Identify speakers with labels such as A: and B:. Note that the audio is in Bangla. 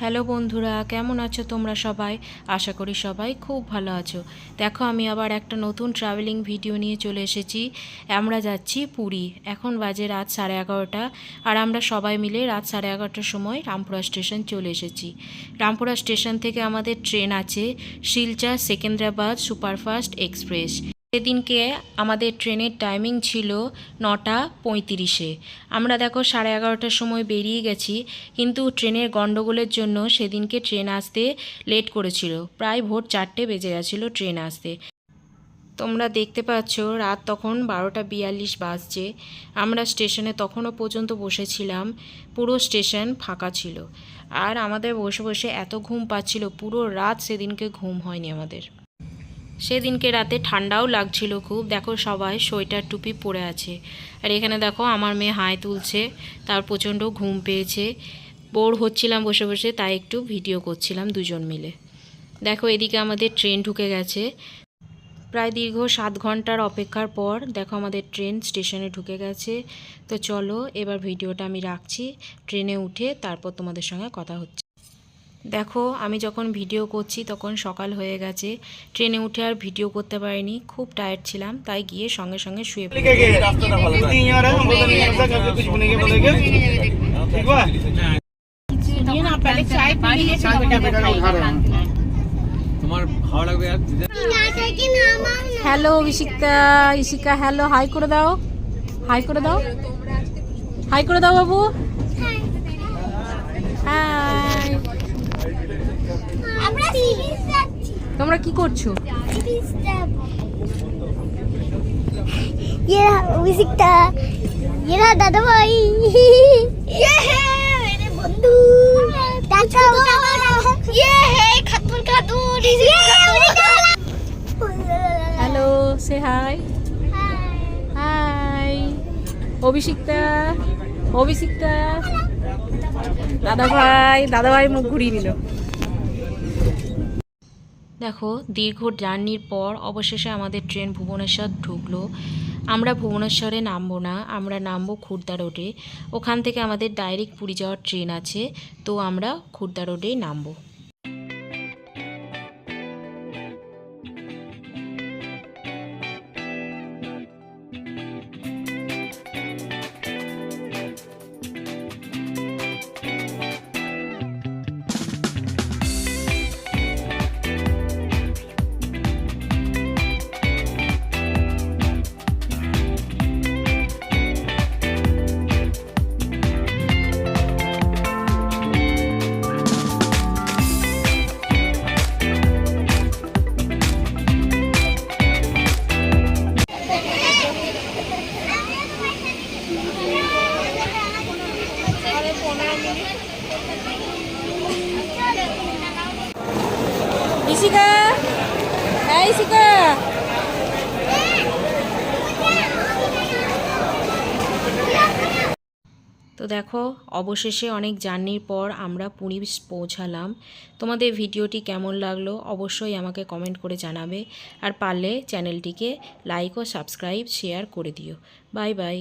A: হ্যালো বন্ধুরা, কেমন আছো তোমরা সবাই? আশা করি সবাই খুব ভালো আছো। দেখো, আমি আবার একটা নতুন ট্রাভেলিং ভিডিও নিয়ে চলে এসেছি। আমরা যাচ্ছি পুরী। এখন বাজে রাত সাড়ে এগারোটা আর আমরা সবাই মিলে রাত সাড়ে এগারোটার সময় রামপুরা স্টেশন চলে এসেছি। রামপুরা স্টেশন থেকে আমাদের ট্রেন আছে শিলচর সেকেন্দ্রাবাদ সুপারফাস্ট এক্সপ্রেস। সেদিনকে আমাদের ট্রেনের টাইমিং ছিল নটা পঁয়ত্রিশে। আমরা দেখো সাড়ে এগারোটার সময় বেরিয়ে গেছি, কিন্তু ট্রেনের গণ্ডগোলের জন্য সেদিনকে ট্রেন আসতে লেট করেছিল। প্রায় ভোর চারটে বেজে গেছিল ট্রেন আসতে। তোমরা দেখতে পাচ্ছ, রাত তখন বারোটা বিয়াল্লিশ বাজছে। আমরা স্টেশনে তখনও পর্যন্ত বসেছিলাম। পুরো স্টেশন ফাঁকা ছিল। আর আমাদের বসে বসে এত ঘুম পাচ্ছিল, পুরো রাত সেদিনকে ঘুম হয়নি আমাদের। সেদিনকে রাতে ঠান্ডাও লাগছিল খুব। দেখো সবাই সোয়েটার টুপি পরে আছে। আর এখানে দেখো আমার মেয়ে হাই তুলছে, তার প্রচণ্ড ঘুম পেয়েছে। বোর হচ্ছিলাম বসে বসে, তাই একটু ভিডিও করছিলাম দুজন মিলে। দেখো এদিকে আমাদের ট্রেন ঢুকে গেছে। প্রায় দীর্ঘ সাত ঘণ্টার অপেক্ষার পর দেখো আমাদের ট্রেন স্টেশনে ঢুকে গেছে। তো চলো এবার ভিডিওটা আমি রাখছি। ট্রেনে উঠে তারপর তোমাদের সঙ্গে কথা হচ্ছে। দেখো আমি যখন ভিডিও করছি তখন সকাল হয়ে গেছে। ট্রেনে উঠে আর ভিডিও করতে পারিনি খুব টায়ার্ড ছিলাম তাই গিয়ে সঙ্গে সঙ্গে শুয়ে hello Ishika Ishika hello hi করে দাও। হাই করে দাও। হাই করে দাও বাবু।
B: হ্যাঁ।, হ্যাঁ।
A: তোমরা কি করছ?
B: এরা মিউজিকটা এরা দাদা ভাই
A: হ্যালো সে হাই হাই অভিষিক্তা অভিষিক্তা দাদা ভাই দাদা ভাই মুখ ঘুরিয়ে নিল। দেখো, দীর্ঘ জার্নির পর অবশেষে আমাদের ট্রেন ভুবনেশ্বর ঢুকলো। আমরা ভুবনেশ্বরে নামবো না, আমরা নামবো খুর্দা রোডে। ওখান থেকে আমাদের ডাইরেক্ট পুরী যাওয়ার ট্রেন আছে, তো আমরা খুর্দা রোডেই নামবো। ইশিকা হ্যাঁ ইশিকা। তো দেখো, অবশেষে অনেক জার্নির পর আমরা পুরী পৌঁছালাম। তোমাদের ভিডিওটি কেমন লাগল অবশ্যই আমাকে কমেন্ট করে জানাবে। আর পারলে চ্যানেলটিকে লাইক ও সাবস্ক্রাইব শেয়ার করে দিও। Bye bye